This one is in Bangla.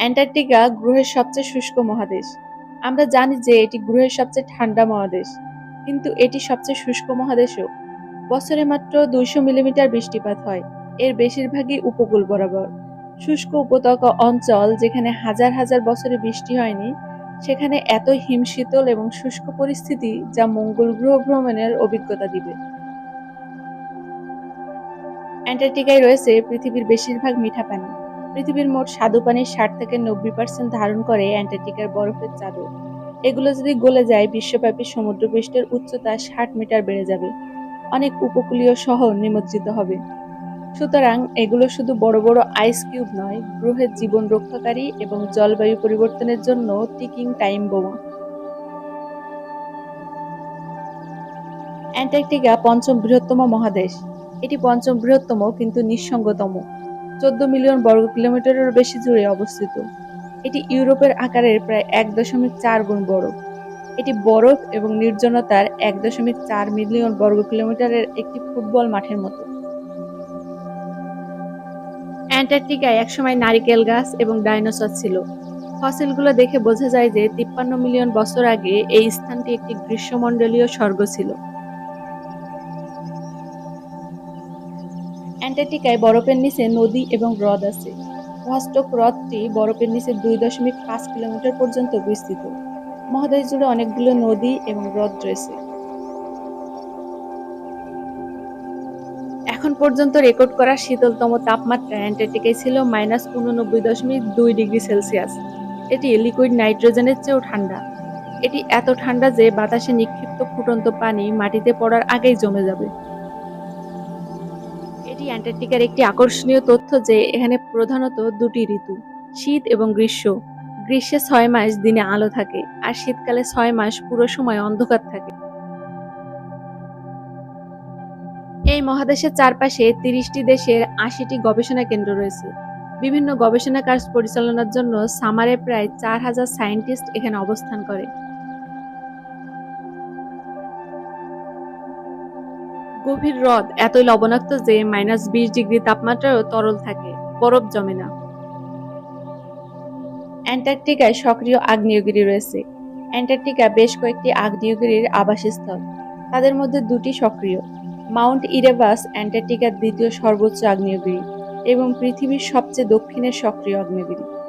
অ্যান্টার্কটিকা গ্রহের সবচেয়ে শুষ্ক মহাদেশ। আমরা জানি যে এটি গ্রহের সবচেয়ে ঠান্ডা মহাদেশ, কিন্তু এটি সবচেয়ে শুষ্ক মহাদেশও। বছরে মাত্র দুইশো মিলিমিটার বৃষ্টিপাত হয়। এর বেশিরভাগই উপকূল বরাবর। শুষ্ক উপত্যকা অঞ্চল যেখানে হাজার হাজার বছরে বৃষ্টি হয়নি, সেখানে এত হিমশীতল এবং শুষ্ক পরিস্থিতি যা মঙ্গল গ্রহ ভ্রমণের অভিজ্ঞতা দিবে। অ্যান্টার্কটিকায় রয়েছে পৃথিবীর বেশিরভাগ মিঠা পানি। পৃথিবীর মোট স্বাদু পানির ষাট থেকে নব্বই পার্সেন্ট ধারণ করে অ্যান্টার্কটিকার বরফের চাদর। এগুলো যদি গলে যায়, বিশ্বব্যাপী সমুদ্রপৃষ্ঠের উচ্চতা ষাট মিটার বেড়ে যাবে। অনেক উপকূলীয় শহর নিমজ্জিত হবে। সুতরাং এগুলো শুধু বড় বড় আইস কিউব নয়, গ্রহের জীবন রক্ষাকারী এবং জলবায়ু পরিবর্তনের জন্য টিকিং টাইম বোমা। অ্যান্টার্কটিকা পঞ্চম বৃহত্তম মহাদেশ। এটি পঞ্চম বৃহত্তম, কিন্তু নিঃসঙ্গতম। চোদ্দ মিলিয়ন বর্গ কিলোমিটারেরও বেশি জুড়ে অবস্থিত। এটি ইউরোপের আকারের প্রায় এক দশমিক চার গুণ বড়। এটি বরফ এবং নির্জনতার এক দশমিক চার মিলিয়ন বর্গ কিলোমিটারের একটি ফুটবল মাঠের মতো। অ্যান্টার্কটিকায় একসময় নারিকেল গাছ এবং ডাইনোসর ছিল। ফসিলগুলো দেখে বোঝা যায় যে তিপ্পান্ন মিলিয়ন বছর আগে এই স্থানটি একটি গ্রীষ্মমণ্ডলীয় স্বর্গ ছিল। অ্যান্টার্কটিকায় বরফের নিচে নদী এবং হ্রদ আছে। ভস্টক হ্রদটি বরফের নিচে দুই দশমিক পাঁচ কিলোমিটার পর্যন্ত বিস্তৃত। মহাদেশ জুড়ে অনেকগুলো নদী এবং হ্রদ রয়েছে। এখন পর্যন্ত রেকর্ড করা শীতলতম তাপমাত্রা অ্যান্টার্কটিকায় ছিল মাইনাস উননব্বই দশমিক দুই ডিগ্রি সেলসিয়াস। এটি লিকুইড নাইট্রোজেনের চেয়েও ঠান্ডা। এটি এত ঠান্ডা যে বাতাসে নিক্ষিপ্ত ফুটন্ত পানি মাটিতে পড়ার আগেই জমে যাবে। এটি অ্যান্টার্কটিকার একটি আকর্ষণীয় তথ্য যে এখানে প্রধানত দুটি ঋতু, শীত এবং গ্রীষ্ম। গ্রীষ্মে ছয় মাস দিনে আলো থাকে আর শীতকালে ছয় মাস পুরো সময় অন্ধকার থাকে। এই মহাদেশের চারপাশে তিরিশটি দেশের আশিটি গবেষণা কেন্দ্র রয়েছে। বিভিন্ন গবেষণা কাজ পরিচালনার জন্য সামারে প্রায় চার হাজার সায়েন্টিস্ট এখানে অবস্থান করে। গভীর হ্রদ, এতই লবণাক্ত যে মাইনাস বিশ ডিগ্রি তাপমাত্রায়ও তরল থাকে, বরফ জমে না। অ্যান্টার্কটিকায় সক্রিয় আগ্নেয়গিরি রয়েছে। অ্যান্টার্কটিকা বেশ কয়েকটি আগ্নেয়গিরির আবাসস্থল। তাদের মধ্যে দুটি সক্রিয়। মাউন্ট ইরেবাস অ্যান্টার্কটিকার দ্বিতীয় সর্বোচ্চ আগ্নেয়গিরি এবং পৃথিবীর সবচেয়ে দক্ষিণের সক্রিয় আগ্নেয়গিরি।